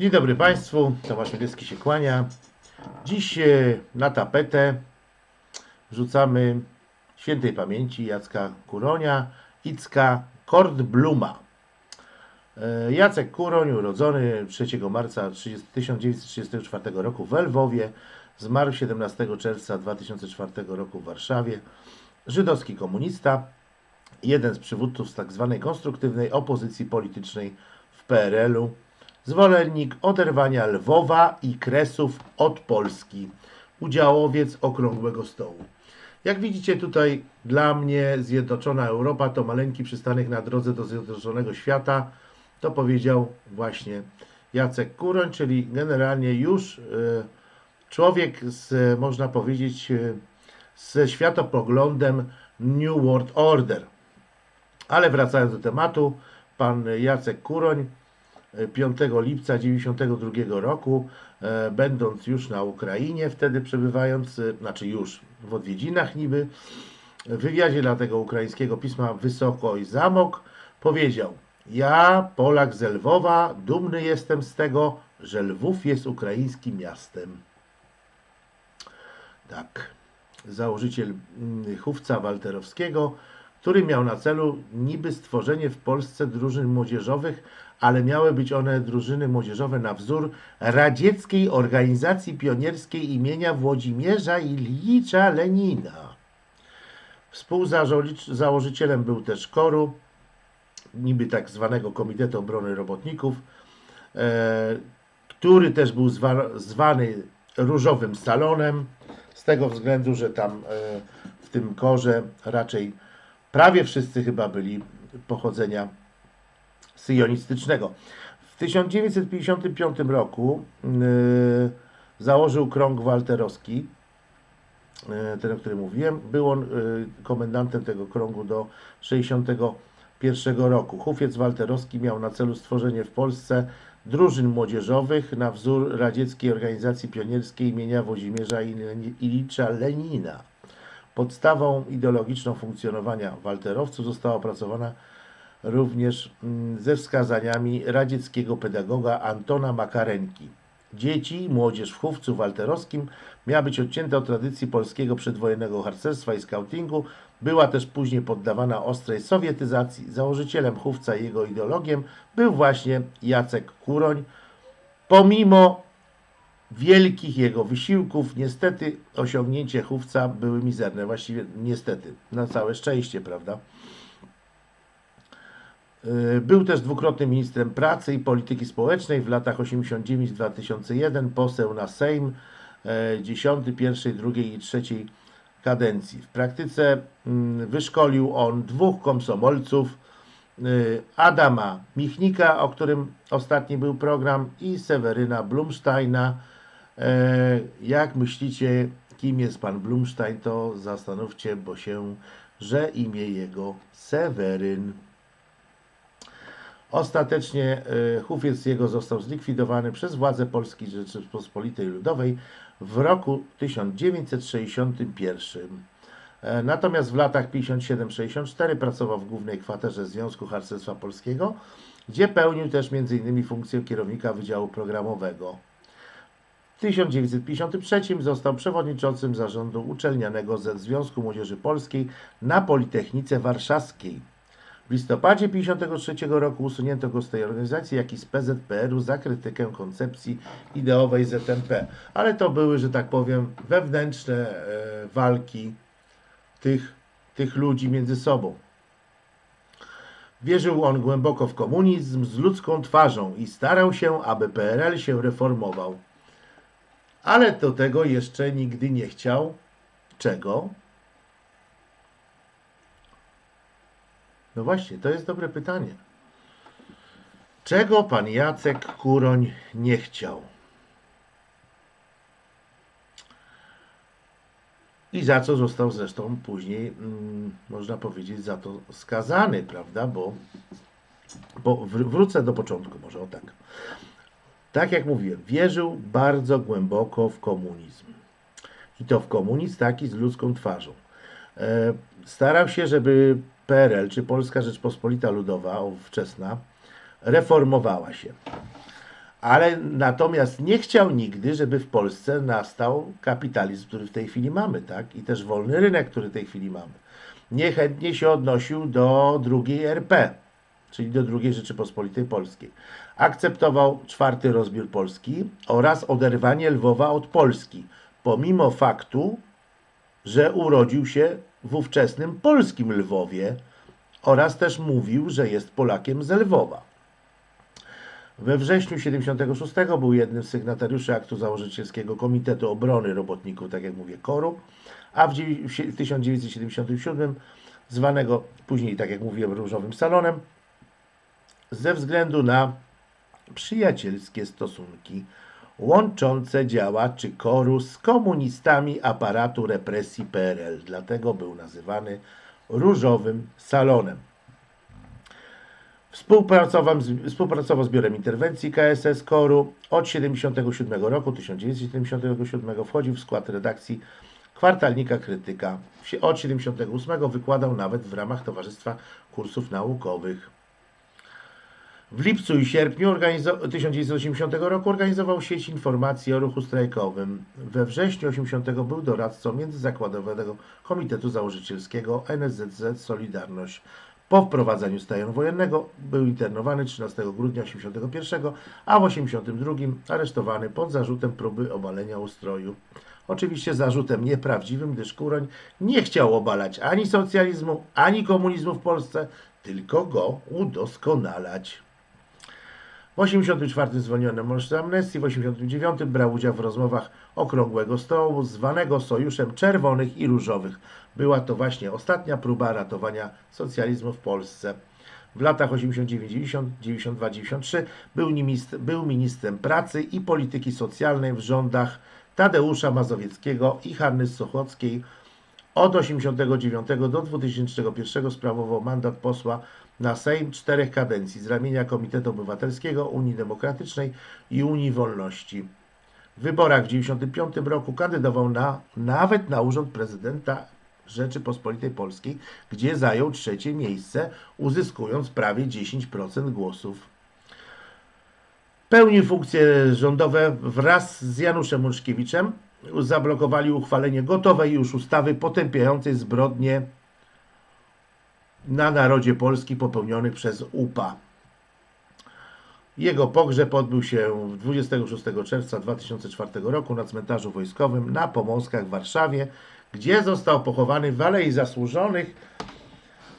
Dzień dobry Państwu, Tomasz Mielecki się kłania. Dziś e, na tapetę wrzucamy świętej pamięci Jacka Kuronia, Icka Kortbluma. E, Jacek Kuroń, urodzony 3 marca 30 1934 roku w Lwowie, zmarł 17 czerwca 2004 roku w Warszawie. Żydowski komunista, jeden z przywódców z tzw. konstruktywnej opozycji politycznej w PRL-u, zwolennik oderwania Lwowa i Kresów od Polski, udziałowiec Okrągłego Stołu. Jak widzicie tutaj dla mnie Zjednoczona Europa to maleńki przystanek na drodze do Zjednoczonego Świata, to powiedział właśnie Jacek Kuroń, czyli generalnie już e, człowiek z, można powiedzieć, e, ze światopoglądem New World Order. Ale wracając do tematu, pan Jacek Kuroń 5 lipca 1992 roku, e, będąc już na Ukrainie, wtedy przebywając, e, znaczy już w odwiedzinach niby, w wywiadzie dla tego ukraińskiego pisma Wysoko i Zamok, powiedział Ja, Polak z Lwowa, dumny jestem z tego, że Lwów jest ukraińskim miastem. Tak, założyciel mm, chówca Walterowskiego, który miał na celu niby stworzenie w Polsce drużyn młodzieżowych, ale miały być one drużyny młodzieżowe na wzór radzieckiej organizacji pionierskiej imienia Włodzimierza Ilicza Lenina. Współzałożycielem był też Koru, niby tak zwanego Komitetu Obrony Robotników, e, który też był zwa, zwany Różowym Salonem, z tego względu, że tam e, w tym korze raczej prawie wszyscy chyba byli pochodzenia syjonistycznego. W 1955 roku e, założył krąg walterowski, e, ten, o którym mówiłem. Był on e, komendantem tego krągu do 61 roku. Hufiec walterowski miał na celu stworzenie w Polsce drużyn młodzieżowych na wzór radzieckiej organizacji pionierskiej imienia Włodzimierza Ilicza Lenina. Podstawą ideologiczną funkcjonowania walterowców została opracowana również mm, ze wskazaniami radzieckiego pedagoga Antona Makarenki. Dzieci i młodzież w chówcu walterowskim miała być odcięta od tradycji polskiego przedwojennego harcerstwa i skautingu, była też później poddawana ostrej sowietyzacji. Założycielem chówca i jego ideologiem był właśnie Jacek Kuroń. Pomimo wielkich jego wysiłków, niestety osiągnięcie chówca były mizerne. Właściwie niestety, na całe szczęście, prawda? Yy, Był też dwukrotnym ministrem pracy i polityki społecznej w latach 89-2001, poseł na Sejm, e, 10, pierwszej, drugiej i trzeciej kadencji. W praktyce mm, wyszkolił on dwóch komsomolców, y, Adama Michnika, o którym ostatni był program, i Seweryna Blumsteina. E, Jak myślicie, kim jest pan Blumstein, to zastanówcie, bo się, że imię jego Seweryn. Ostatecznie e, Hufiec jego został zlikwidowany przez władze Polskiej Rzeczypospolitej Ludowej w roku 1961. E, Natomiast w latach 57-64 pracował w głównej kwaterze Związku Harcerstwa Polskiego, gdzie pełnił też m.in. funkcję kierownika Wydziału Programowego. W 1953 został przewodniczącym zarządu uczelnianego ze Związku Młodzieży Polskiej na Politechnice Warszawskiej. W listopadzie 1953 roku usunięto go z tej organizacji, jak i z PZPR-u za krytykę koncepcji ideowej ZMP. Ale to były, że tak powiem, wewnętrzne e, walki tych, tych ludzi między sobą. Wierzył on głęboko w komunizm z ludzką twarzą i starał się, aby PRL się reformował. Ale do tego jeszcze nigdy nie chciał. Czego? No właśnie, to jest dobre pytanie. Czego pan Jacek Kuroń nie chciał? I za co został zresztą później, mm, można powiedzieć, za to skazany, prawda? Bo, bo wr- wrócę do początku, może o tak. Tak jak mówiłem, wierzył bardzo głęboko w komunizm. I to w komunizm taki z ludzką twarzą. E, starał się, żeby PRL, czy Polska Rzeczpospolita Ludowa, ówczesna, reformowała się. ale natomiast nie chciał nigdy, żeby w Polsce nastał kapitalizm, który w tej chwili mamy, tak? I też wolny rynek, który w tej chwili mamy. Niechętnie się odnosił do drugiej RP, czyli do drugiej Rzeczypospolitej Polskiej. Akceptował czwarty rozbiór Polski oraz oderwanie Lwowa od Polski, pomimo faktu, że urodził się w ówczesnym polskim Lwowie oraz też mówił, że jest Polakiem z Lwowa. We wrześniu 76 był jednym z sygnatariuszy aktu założycielskiego Komitetu Obrony Robotników, tak jak mówię, KORU, a w dziewię- w 1977 zwanego później, tak jak mówiłem, Różowym Salonem, ze względu na przyjacielskie stosunki łączące działaczy KORU z komunistami aparatu represji PRL. Dlatego był nazywany Różowym Salonem. Współpracował, z- współpracował z Biurem Interwencji KSS KORU. Od 1977 roku, 1977 wchodził w skład redakcji kwartalnika Krytyka. Od 1978 wykładał nawet w ramach Towarzystwa Kursów Naukowych. W lipcu i sierpniu organizo- 1980 roku organizował sieć informacji o ruchu strajkowym. We wrześniu 80 był doradcą Międzyzakładowego Komitetu Założycielskiego NSZZ Solidarność. Po wprowadzeniu stanu wojennego był internowany 13 grudnia 81, a w 82 aresztowany pod zarzutem próby obalenia ustroju. Oczywiście zarzutem nieprawdziwym, gdyż Kuroń nie chciał obalać ani socjalizmu, ani komunizmu w Polsce, tylko go udoskonalać. W 1984 zwolniono mąż z amnestii, w 1989 brał udział w rozmowach Okrągłego Stołu zwanego Sojuszem Czerwonych i Różowych. Była to właśnie ostatnia próba ratowania socjalizmu w Polsce. W latach 89-90, 92-93 był, był ministrem pracy i polityki socjalnej w rządach Tadeusza Mazowieckiego i Hanny Sochockiej. Od 1989 do 2001 sprawował mandat posła na Sejm czterech kadencji z ramienia Komitetu Obywatelskiego, Unii Demokratycznej i Unii Wolności. W wyborach w 1995 roku kandydował na, nawet na urząd prezydenta Rzeczypospolitej Polskiej, gdzie zajął trzecie miejsce, uzyskując prawie 10% głosów. Pełnił funkcje rządowe wraz z Januszem Łączkiewiczem. Zablokowali uchwalenie gotowej już ustawy potępiającej zbrodnie na narodzie Polski popełnionych przez UPA. Jego pogrzeb odbył się 26 czerwca 2004 roku na cmentarzu wojskowym na Pomąskach w Warszawie, gdzie został pochowany w Alei Zasłużonych.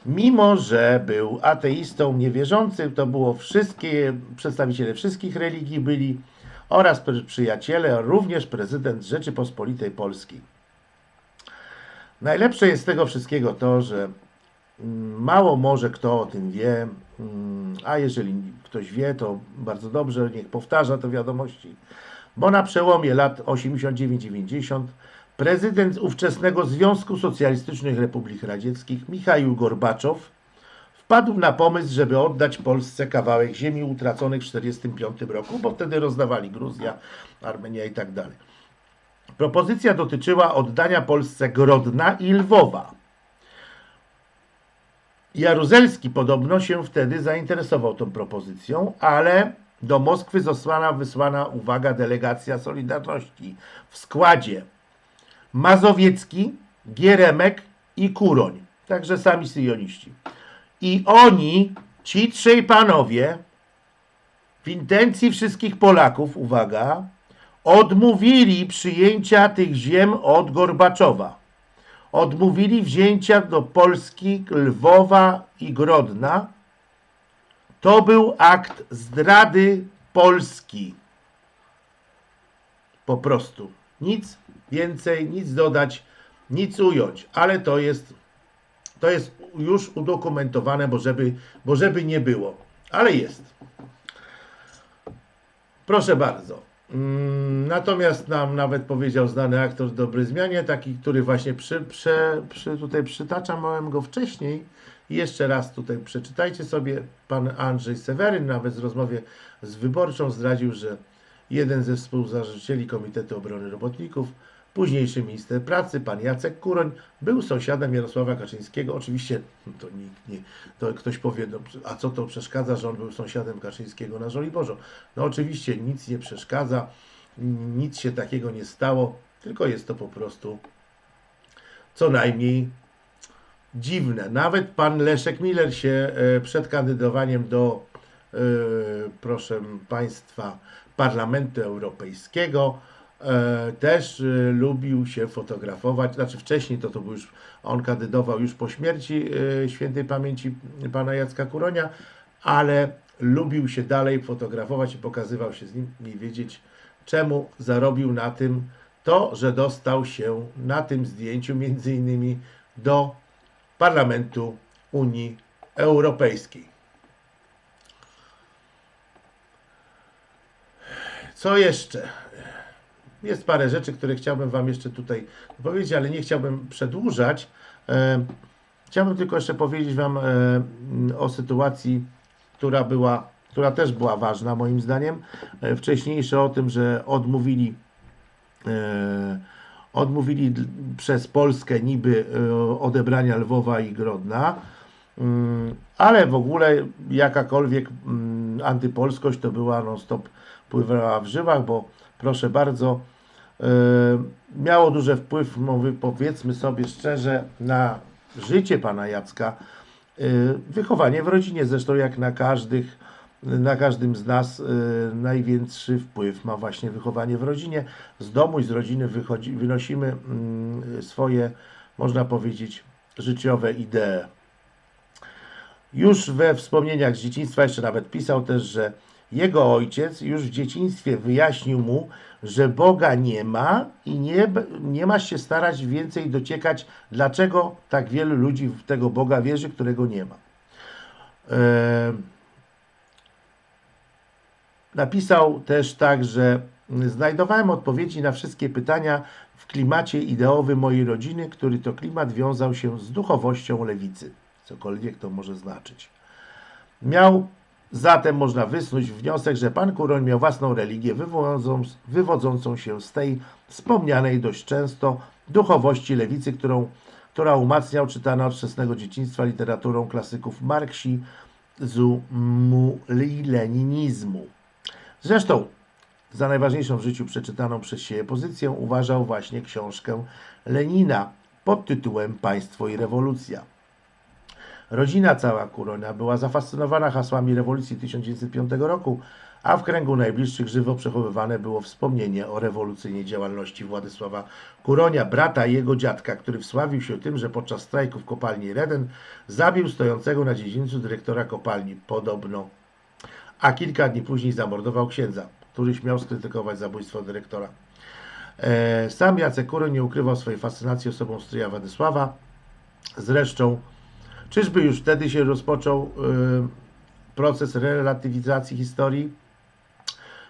Mimo, że był ateistą niewierzącym, to było wszystkie, przedstawiciele wszystkich religii byli oraz przy- przyjaciele, również prezydent Rzeczypospolitej Polskiej. Najlepsze jest z tego wszystkiego to, że mało może kto o tym wie, mm, a jeżeli ktoś wie, to bardzo dobrze, niech powtarza te wiadomości, bo na przełomie lat 89-90 prezydent ówczesnego Związku Socjalistycznych Republik Radzieckich Michaił Gorbaczow wpadł na pomysł, żeby oddać Polsce kawałek ziemi utraconych w 1945 roku, bo wtedy rozdawali Gruzja, Armenia i tak dalej. Propozycja dotyczyła oddania Polsce Grodna i Lwowa. Jaruzelski podobno się wtedy zainteresował tą propozycją, ale do Moskwy została wysłana, uwaga, delegacja Solidarności w składzie Mazowiecki, Gieremek i Kuroń. Także sami syjoniści. I oni, ci trzej panowie, w intencji wszystkich Polaków, uwaga, odmówili przyjęcia tych ziem od Gorbaczowa. Odmówili wzięcia do Polski Lwowa i Grodna. To był akt zdrady Polski. Po prostu. Nic więcej, nic dodać, nic ująć. Ale to jest, to jest już udokumentowane, bo żeby, bo żeby nie było. Ale jest. Proszę bardzo. Mm, Natomiast nam nawet powiedział znany aktor w dobrej zmianie, taki, który właśnie przy, prze, przy, tutaj przytaczam, małem go wcześniej. Jeszcze raz tutaj przeczytajcie sobie. Pan Andrzej Seweryn nawet w rozmowie z Wyborczą zdradził, że jeden ze współzałożycieli Komitetu Obrony Robotników Późniejszy minister pracy, pan Jacek Kuroń, był sąsiadem Jarosława Kaczyńskiego. Oczywiście to, nikt nie, to ktoś powie, no, a co to przeszkadza, że on był sąsiadem Kaczyńskiego na Żoliborzu? No oczywiście nic nie przeszkadza, nic się takiego nie stało, tylko jest to po prostu co najmniej dziwne. Nawet pan Leszek Miller się e, przed kandydowaniem do, e, proszę państwa, Parlamentu Europejskiego też e, lubił się fotografować. Znaczy wcześniej to, to był już, on kandydował już po śmierci e, świętej pamięci pana Jacka Kuronia, ale lubił się dalej fotografować i pokazywał się z nim i wiedzieć, czemu zarobił na tym to, że dostał się na tym zdjęciu między innymi do Parlamentu Unii Europejskiej. Co jeszcze? Jest parę rzeczy, które chciałbym Wam jeszcze tutaj powiedzieć, ale nie chciałbym przedłużać. E, Chciałbym tylko jeszcze powiedzieć Wam e, o sytuacji, która była, która też była ważna moim zdaniem. E, Wcześniejsze o tym, że odmówili odmówili przez Polskę niby odebrania Lwowa i Grodna, Mm, ale w ogóle jakakolwiek mm, antypolskość to była non-stop pływała w żyłach, bo proszę bardzo, e, miało duży wpływ, mówię, powiedzmy sobie szczerze, na życie pana Jacka, e, wychowanie w rodzinie, zresztą jak na każdych, na każdym z nas e, największy wpływ ma właśnie wychowanie w rodzinie. Z domu i z rodziny wychodzi, wynosimy mm, swoje, można powiedzieć, życiowe idee. Już we wspomnieniach z dzieciństwa jeszcze nawet pisał też, że jego ojciec już w dzieciństwie wyjaśnił mu, że Boga nie ma i nie, nie masz się starać więcej dociekać, dlaczego tak wielu ludzi w tego Boga wierzy, którego nie ma. Em, Napisał też tak, że znajdowałem odpowiedzi na wszystkie pytania w klimacie ideowym mojej rodziny, który to klimat wiązał się z duchowością lewicy, cokolwiek to może znaczyć. Miał zatem można wysnuć wniosek, że pan Kuroń miał własną religię wywodząc, wywodzącą się z tej wspomnianej dość często duchowości lewicy, którą, która umacniał czytana od wczesnego dzieciństwa literaturą klasyków marksizmu i leninizmu. Zresztą za najważniejszą w życiu przeczytaną przez siebie pozycję uważał właśnie książkę Lenina pod tytułem Państwo i rewolucja. Rodzina cała Kuronia była zafascynowana hasłami rewolucji 1905 roku, a w kręgu najbliższych żywo przechowywane było wspomnienie o rewolucyjnej działalności Władysława Kuronia, brata jego dziadka, który wsławił się tym, że podczas strajku w kopalni Reden zabił stojącego na dziedzińcu dyrektora kopalni, podobno, a kilka dni później zamordował księdza, który śmiał skrytykować zabójstwo dyrektora. E, Sam Jacek Kuroń nie ukrywał swojej fascynacji osobą stryja Władysława. Zresztą Czyżby już wtedy się rozpoczął y, proces relatywizacji historii?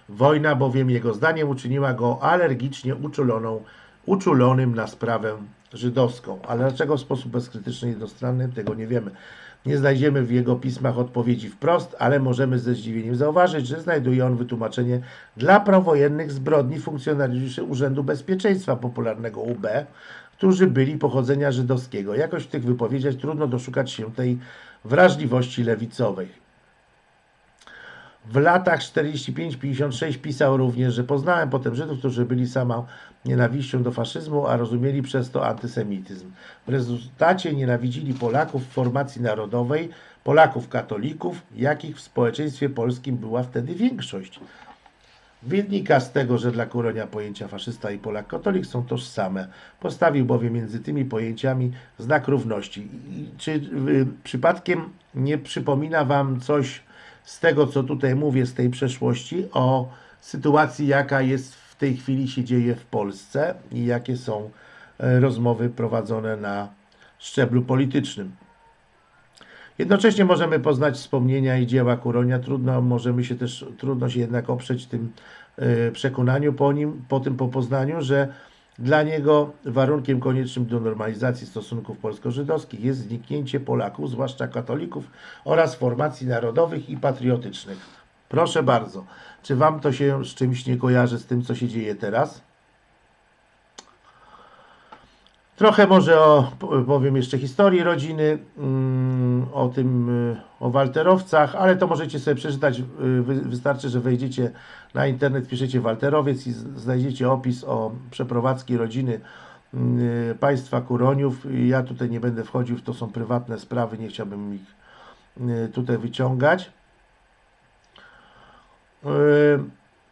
Wojna bowiem jego zdaniem uczyniła go alergicznie uczuloną, uczulonym na sprawę żydowską. Ale dlaczego w sposób bezkrytyczny i jednostronny? Tego nie wiemy. Nie znajdziemy w jego pismach odpowiedzi wprost, ale możemy ze zdziwieniem zauważyć, że znajduje on wytłumaczenie dla prowojennych zbrodni funkcjonariuszy Urzędu Bezpieczeństwa Popularnego UB, którzy byli pochodzenia żydowskiego. Jakoś w tych wypowiedziach trudno doszukać się tej wrażliwości lewicowej. W latach 45-56 pisał również, że poznałem potem Żydów, którzy byli samą nienawiścią do faszyzmu, a rozumieli przez to antysemityzm. W rezultacie nienawidzili Polaków w formacji narodowej, Polaków katolików, jakich w społeczeństwie polskim była wtedy większość. Wynika z tego, że dla Kuronia pojęcia faszysta i Polak katolik są tożsame. Postawił bowiem między tymi pojęciami znak równości. Czy y, przypadkiem nie przypomina Wam coś z tego, co tutaj mówię, z tej przeszłości, o sytuacji, jaka jest w tej chwili się dzieje w Polsce i jakie są e, rozmowy prowadzone na szczeblu politycznym? Jednocześnie możemy poznać wspomnienia i dzieła Kuronia. Trudno, możemy się też, trudno się jednak oprzeć tym e, przekonaniu po nim, po tym po Poznaniu, że dla niego warunkiem koniecznym do normalizacji stosunków polsko-żydowskich jest zniknięcie Polaków, zwłaszcza katolików oraz formacji narodowych i patriotycznych. Proszę bardzo, czy Wam to się z czymś nie kojarzy z tym, co się dzieje teraz? Trochę może o, powiem jeszcze historii rodziny, mm, o tym, y, o Walterowcach, ale to możecie sobie przeczytać. y, wy- Wystarczy, że wejdziecie na internet, piszecie Walterowiec i znajdziecie opis o przeprowadzki rodziny y, państwa Kuroniów. Ja tutaj nie będę wchodził, to są prywatne sprawy, nie chciałbym ich tutaj wyciągać.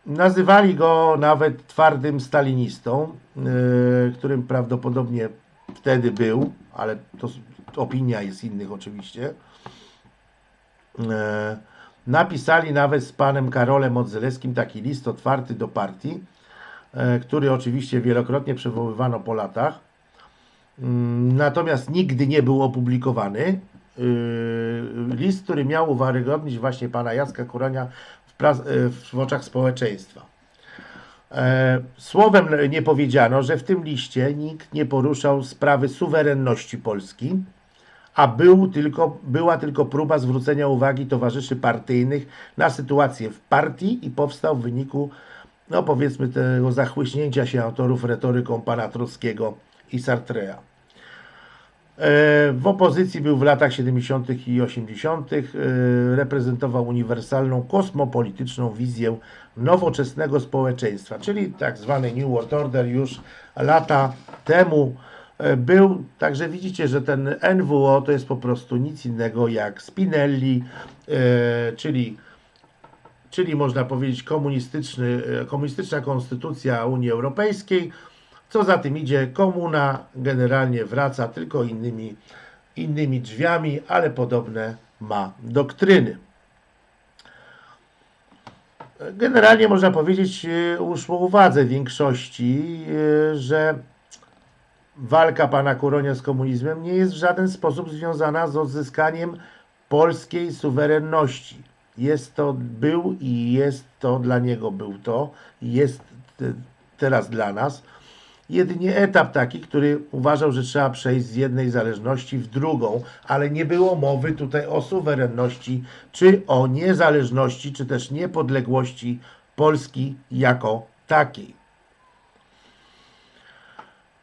Y, Nazywali go nawet twardym stalinistą, y, którym prawdopodobnie wtedy był, ale to opinia jest innych oczywiście. E, Napisali nawet z panem Karolem Modzelewskim taki list otwarty do partii, e, który oczywiście wielokrotnie przywoływano po latach. Mm, Natomiast nigdy nie był opublikowany. List, który miał uwiarygodnić właśnie pana Jacka Kuronia w, yy, w oczach społeczeństwa. E, Słowem nie powiedziano, że w tym liście nikt nie poruszał sprawy suwerenności Polski, a był tylko, była tylko próba zwrócenia uwagi towarzyszy partyjnych na sytuację w partii i powstał w wyniku, no powiedzmy, tego zachłyśnięcia się autorów retoryką pana Trockiego i Sartre'a. W opozycji był w latach 70. i 80. e, Reprezentował uniwersalną kosmopolityczną wizję nowoczesnego społeczeństwa, czyli tak zwany New World Order już lata temu e, był. Także widzicie, że ten NWO to jest po prostu nic innego jak Spinelli, e, czyli czyli można powiedzieć komunistyczny, komunistyczna konstytucja Unii Europejskiej. Co za tym idzie, komuna generalnie wraca tylko innymi, innymi drzwiami, ale podobne ma doktryny. Generalnie można powiedzieć, e, uszło uwadze większości, e, że walka pana Kuronia z komunizmem nie jest w żaden sposób związana z odzyskaniem polskiej suwerenności. Jest to, był i jest to dla niego, był to jest te- teraz dla nas jedynie etap taki, który uważał, że trzeba przejść z jednej zależności w drugą, ale nie było mowy tutaj o suwerenności, czy o niezależności, czy też niepodległości Polski jako takiej.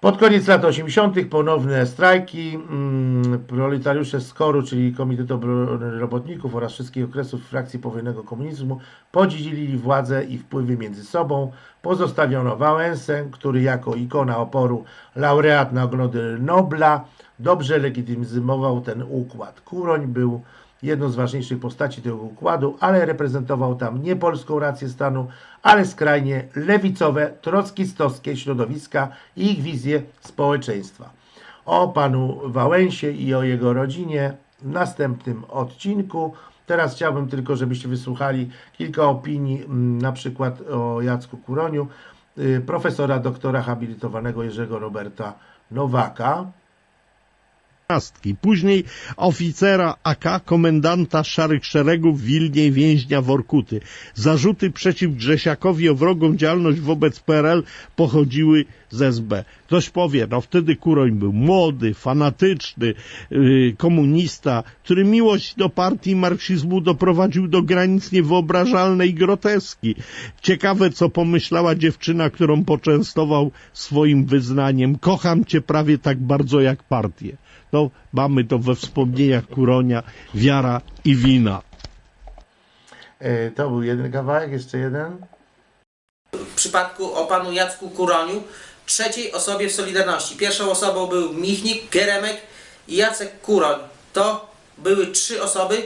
Pod koniec lat 80. ponowne strajki. mm, Proletariusze SKOR-u, czyli Komitetu Robotników oraz wszystkich okresów frakcji powojennego komunizmu podzielili władzę i wpływy między sobą. Pozostawiono Wałęsę, który jako ikona oporu, laureat Nagrody Nobla, dobrze legitymizował ten układ. Kuroń był jedną z ważniejszych postaci tego układu, ale reprezentował tam nie polską rację stanu, ale skrajnie lewicowe, trockistowskie środowiska i ich wizję społeczeństwa. O panu Wałęsie i o jego rodzinie w następnym odcinku. Teraz chciałbym tylko, żebyście wysłuchali kilka opinii, mm, na przykład o Jacku Kuroniu, y, profesora doktora habilitowanego Jerzego Roberta Nowaka. Później oficera AK, komendanta Szarych Szeregów Wilnie więźnia Workuty. Zarzuty przeciw Grzesiakowi o wrogą działalność wobec PRL pochodziły z SB. Ktoś powie, no wtedy Kuroń był młody, fanatyczny, yy, komunista, który miłość do partii marksizmu doprowadził do granic niewyobrażalnej groteski. Ciekawe, co pomyślała dziewczyna, którą poczęstował swoim wyznaniem. Kocham cię prawie tak bardzo jak partię. No, mamy to we wspomnieniach Kuronia, wiara i wina. Y, To był jeden kawałek, jeszcze jeden. w przypadku o panu Jacku Kuroniu trzeciej osobie w Solidarności. Pierwszą osobą był Michnik, Geremek i Jacek Kuroń. To były trzy osoby,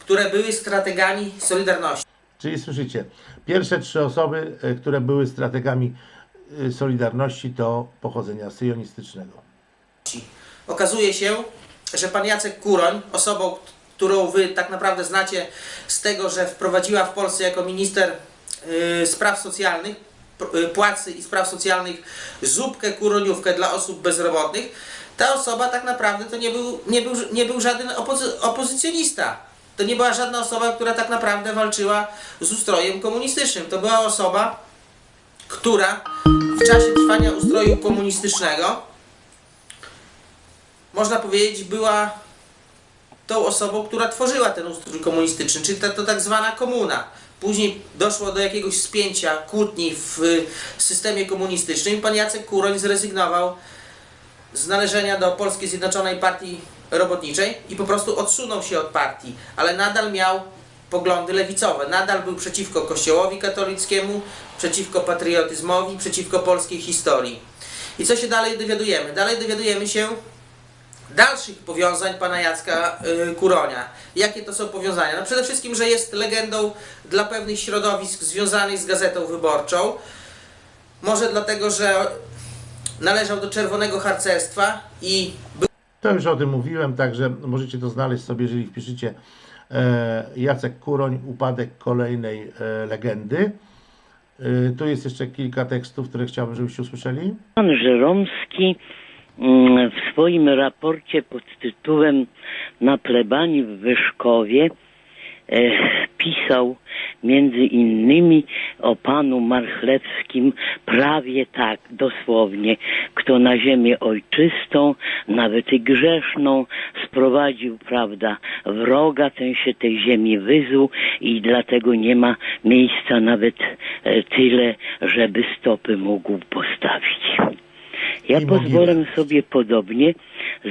które były strategami Solidarności. Czyli słyszycie, pierwsze trzy osoby, e, które były strategami e, Solidarności, to pochodzenia syjonistycznego. Okazuje się, że pan Jacek Kuroń, osobą, którą wy tak naprawdę znacie z tego, że wprowadziła w Polsce jako minister y, spraw socjalnych, płacy i spraw socjalnych zupkę kuroniówkę dla osób bezrobotnych, ta osoba tak naprawdę to nie był, nie był, nie był żaden opozy- opozycjonista. To nie była żadna osoba, która tak naprawdę walczyła z ustrojem komunistycznym. To była osoba, która w czasie trwania ustroju komunistycznego można powiedzieć, była tą osobą, która tworzyła ten ustrój komunistyczny, czyli ta, to tak zwana komuna. Później doszło do jakiegoś spięcia, kłótni w systemie komunistycznym pan Jacek Kuroń zrezygnował z należenia do Polskiej Zjednoczonej Partii Robotniczej i po prostu odsunął się od partii, ale nadal miał poglądy lewicowe. Nadal był przeciwko Kościołowi katolickiemu, przeciwko patriotyzmowi, przeciwko polskiej historii. I co się dalej dowiadujemy? Dalej dowiadujemy się dalszych powiązań pana Jacka y, Kuronia. Jakie to są powiązania? No przede wszystkim, że jest legendą dla pewnych środowisk związanych z Gazetą Wyborczą. Może dlatego, że należał do czerwonego harcerstwa i był To już o tym mówiłem, także możecie to znaleźć sobie, jeżeli wpiszecie e, Jacek Kuroń, upadek kolejnej e, legendy. E, tu jest jeszcze kilka tekstów, które chciałbym, żebyście usłyszeli. Pan Żeromski w swoim raporcie pod tytułem Na plebanii w Wyszkowie e, pisał między innymi o panu Marchlewskim prawie tak dosłownie, kto na ziemię ojczystą, nawet i grzeszną sprowadził, prawda, wroga, ten się tej ziemi wyzuł i dlatego nie ma miejsca nawet e, tyle, żeby stopy mógł postawić. Ja I pozwolę sobie podobnie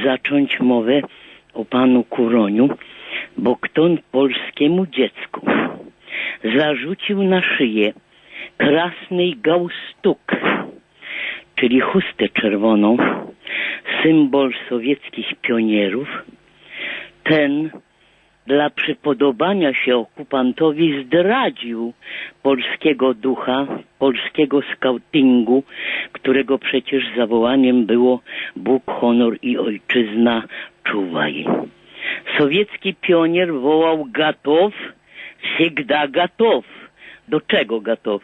zacząć mowę o panu Kuroniu, bo kto polskiemu dziecku zarzucił na szyję krasny gaustuk, czyli chustę czerwoną, symbol sowieckich pionierów, ten dla przypodobania się okupantowi zdradził polskiego ducha, polskiego skautingu, którego przecież zawołaniem było Bóg, honor i ojczyzna czuwaj. Sowiecki pionier wołał Gatow, Sygda Gatow. Do czego Gatow?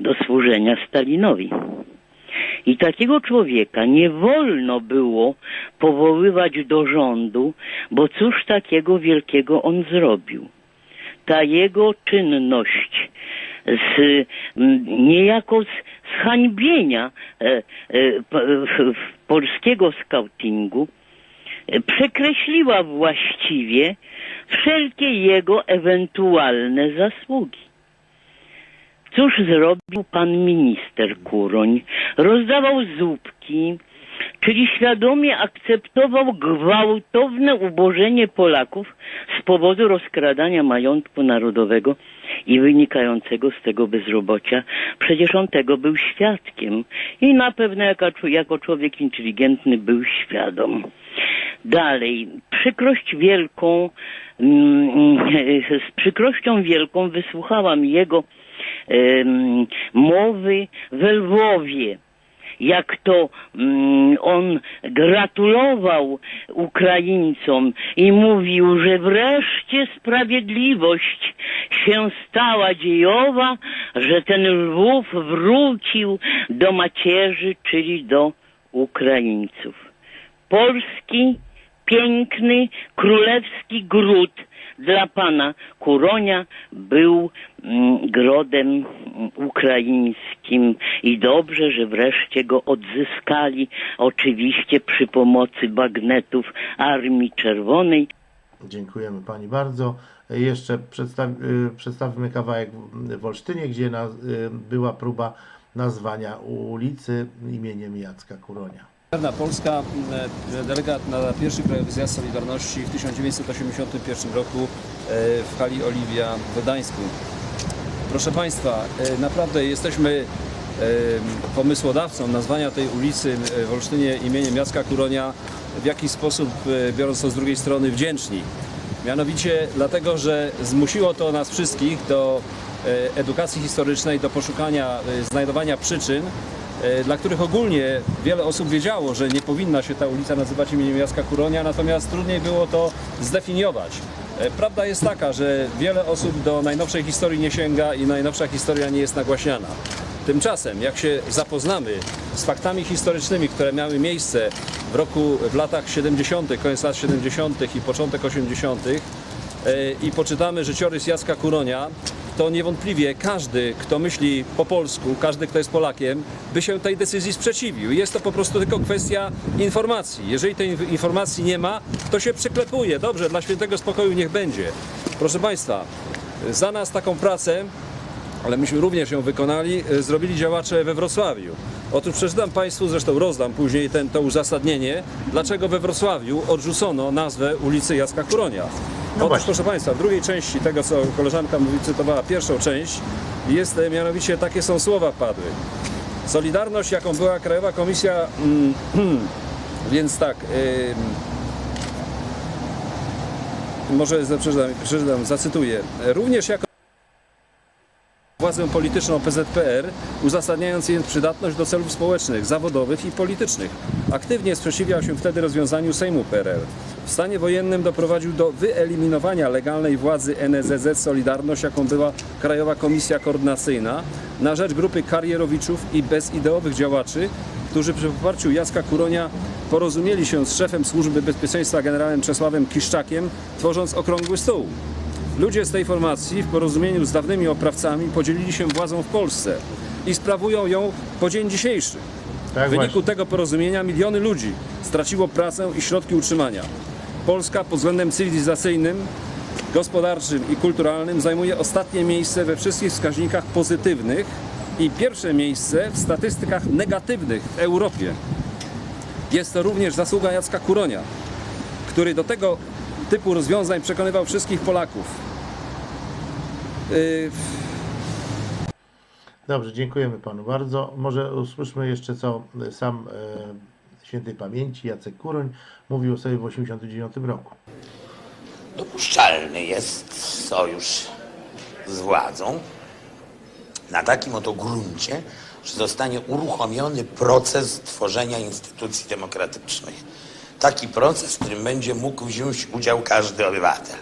Do służenia Stalinowi. I takiego człowieka nie wolno było powoływać do rządu, bo cóż takiego wielkiego on zrobił. Ta jego czynność z niejako z zhańbienia e, e, polskiego skautingu e, przekreśliła właściwie wszelkie jego ewentualne zasługi. Cóż zrobił pan minister Kuroń? Rozdawał zupki, czyli świadomie akceptował gwałtowne ubożenie Polaków z powodu rozkradania majątku narodowego i wynikającego z tego bezrobocia. Przecież on tego był świadkiem i na pewno jako, jako człowiek inteligentny był świadom. Dalej, przykrość wielką, mm, z przykrością wielką wysłuchałam jego mowy w Lwowie. Jak to mm, on gratulował Ukraińcom i mówił, że wreszcie sprawiedliwość się stała dziejowa, że ten Lwów wrócił do macierzy, czyli do Ukraińców polski, piękny, królewski gród dla pana Kuronia był grodem mm, ukraińskim i dobrze, że wreszcie go odzyskali, oczywiście przy pomocy bagnetów Armii Czerwonej. Dziękujemy Pani bardzo. Jeszcze przedstaw, y, przedstawmy kawałek w Olsztynie, gdzie na, y, była próba nazwania ulicy imieniem Jacka Kuronia. Czarna Polska, e, delegat na pierwszy Krajowy Zjazd Solidarności w 1981 roku w hali Oliwia w Gdańsku. Proszę Państwa, e, naprawdę jesteśmy pomysłodawcą nazwania tej ulicy e, w Olsztynie imieniem Jacka Kuronia w jakiś sposób, e, biorąc to z drugiej strony, wdzięczni. Mianowicie dlatego, że zmusiło to nas wszystkich do edukacji historycznej, do poszukania, znajdowania przyczyn, dla których ogólnie wiele osób wiedziało, że nie powinna się ta ulica nazywać imieniem Jacka Kuronia, natomiast trudniej było to zdefiniować. E, Prawda jest taka, że wiele osób do najnowszej historii nie sięga i najnowsza historia nie jest nagłaśniana. Tymczasem, jak się zapoznamy z faktami historycznymi, które miały miejsce w roku, w latach 70., koniec lat 70. i początek 80., e, i poczytamy życiorys Jacka Kuronia, to niewątpliwie każdy, kto myśli po polsku, każdy, kto jest Polakiem, by się tej decyzji sprzeciwił. Jest to po prostu tylko kwestia informacji. Jeżeli tej inf- informacji nie ma, to się przyklepuje. Dobrze, dla świętego spokoju niech będzie. Proszę Państwa, za nas taką pracę ale myśmy również ją wykonali, e, zrobili działacze we Wrocławiu. Otóż przeczytam Państwu, zresztą rozdam później ten, to uzasadnienie, dlaczego we Wrocławiu odrzucono nazwę ulicy Jacka Kuronia. Otóż właśnie. proszę Państwa, w drugiej części tego, co koleżanka mówi, cytowała pierwszą część, jest e, mianowicie takie są słowa padły. Solidarność, jaką była Krajowa Komisja, mm, więc tak, ym, może przeczytam, przeczytam, zacytuję. Również jako władzę polityczną PZPR, uzasadniając jej przydatność do celów społecznych, zawodowych i politycznych. Aktywnie sprzeciwiał się wtedy rozwiązaniu Sejmu PRL. W stanie wojennym doprowadził do wyeliminowania legalnej władzy NSZZ Solidarność, jaką była Krajowa Komisja Koordynacyjna, na rzecz grupy karierowiczów i bezideowych działaczy, którzy przy poparciu Jacka Kuronia porozumieli się z szefem Służby Bezpieczeństwa generałem Czesławem Kiszczakiem, tworząc okrągły stół. Ludzie z tej formacji w porozumieniu z dawnymi oprawcami podzielili się władzą w Polsce i sprawują ją po dzień dzisiejszy. Tak W wyniku właśnie. tego porozumienia miliony ludzi straciło pracę i środki utrzymania. Polska pod względem cywilizacyjnym, gospodarczym i kulturalnym zajmuje ostatnie miejsce we wszystkich wskaźnikach pozytywnych i pierwsze miejsce w statystykach negatywnych w Europie. Jest to również zasługa Jacka Kuronia, który do tego typu rozwiązań przekonywał wszystkich Polaków. Yy, Dobrze, dziękujemy panu bardzo. Może usłyszmy jeszcze, co sam e, świętej pamięci Jacek Kuroń mówił sobie w 1989 roku. dopuszczalny jest sojusz z władzą na takim oto gruncie, że zostanie uruchomiony proces tworzenia instytucji demokratycznych. Taki proces, w którym będzie mógł wziąć udział każdy obywatel.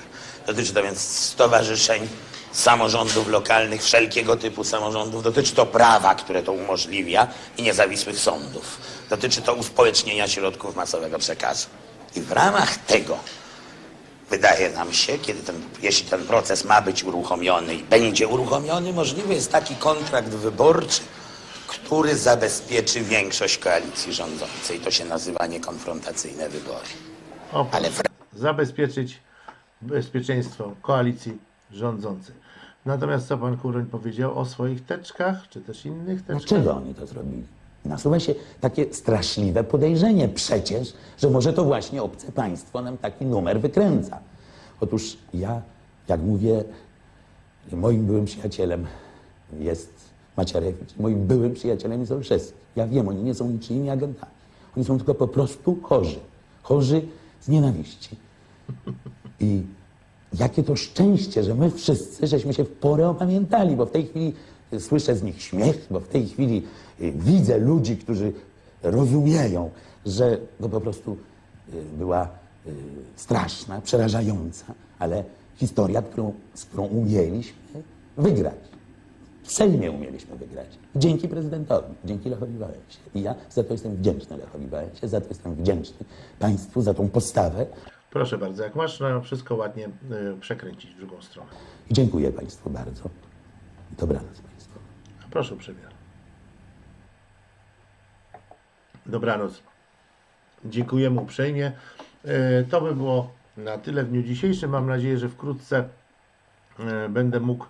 Dotyczy to więc stowarzyszeń, samorządów lokalnych, wszelkiego typu samorządów. Dotyczy to prawa, które to umożliwia i niezawisłych sądów. Dotyczy to uspołecznienia środków masowego przekazu. I w ramach tego Wydaje nam się, kiedy ten, jeśli ten proces ma być uruchomiony i będzie uruchomiony, możliwy jest taki kontrakt wyborczy, który zabezpieczy większość koalicji rządzącej. To się nazywa niekonfrontacyjne wybory. O, Ale w zabezpieczyć bezpieczeństwo koalicji rządzącej. Natomiast co pan Kuroń powiedział o swoich teczkach, czy też innych teczkach? Dlaczego oni to zrobili? Nasuwa się takie straszliwe podejrzenie przecież, że może to właśnie obce państwo nam taki numer wykręca. Otóż ja, jak mówię, moim byłym przyjacielem jest Macierewicz, moim byłym przyjacielem jest Olszewski. Ja wiem, oni nie są niczyimi agentami. Oni są tylko po prostu chorzy. Chorzy z nienawiści. I jakie to szczęście, że my wszyscy żeśmy się w porę opamiętali, bo w tej chwili y, słyszę z nich śmiech, bo w tej chwili y, widzę ludzi, którzy rozumieją, że to po prostu y, była straszna, przerażająca, ale historia, którą, z którą umieliśmy wygrać. W Sejmie umieliśmy wygrać. Dzięki prezydentowi, dzięki Lechowi Wałęsie. I ja za to jestem wdzięczny Lechowi Wałęsie, za to jestem wdzięczny państwu za tą postawę. Proszę bardzo, jak masz, no wszystko ładnie y, przekręcić w drugą stronę. Dziękuję państwu bardzo. Dobranoc państwu. Proszę uprzejmie. Dobranoc. Dziękujemy uprzejmie. E, To by było na tyle w dniu dzisiejszym. Mam nadzieję, że wkrótce e, będę mógł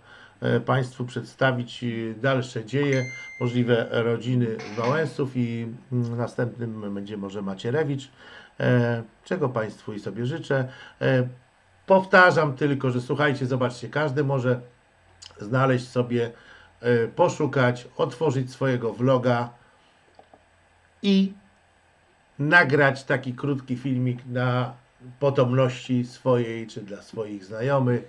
Państwu przedstawić e, dalsze dzieje, możliwe rodziny Wałęsów i mm, następnym będzie może Macierewicz, e, czego Państwu i sobie życzę. E, Powtarzam tylko, że słuchajcie, zobaczcie, każdy może znaleźć sobie, e, poszukać, otworzyć swojego vloga i nagrać taki krótki filmik na potomności swojej czy dla swoich znajomych.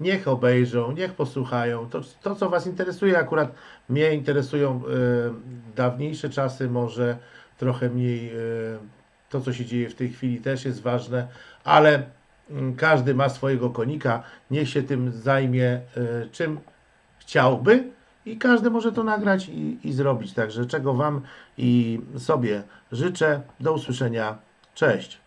Niech obejrzą, niech posłuchają. To, to co Was interesuje, akurat mnie interesują e, dawniejsze czasy, może trochę mniej e, to, co się dzieje w tej chwili też jest ważne, ale mm, każdy ma swojego konika, niech się tym zajmie e, czym chciałby i każdy może to nagrać i, i zrobić. Także czego Wam i sobie życzę. Do usłyszenia. Cześć.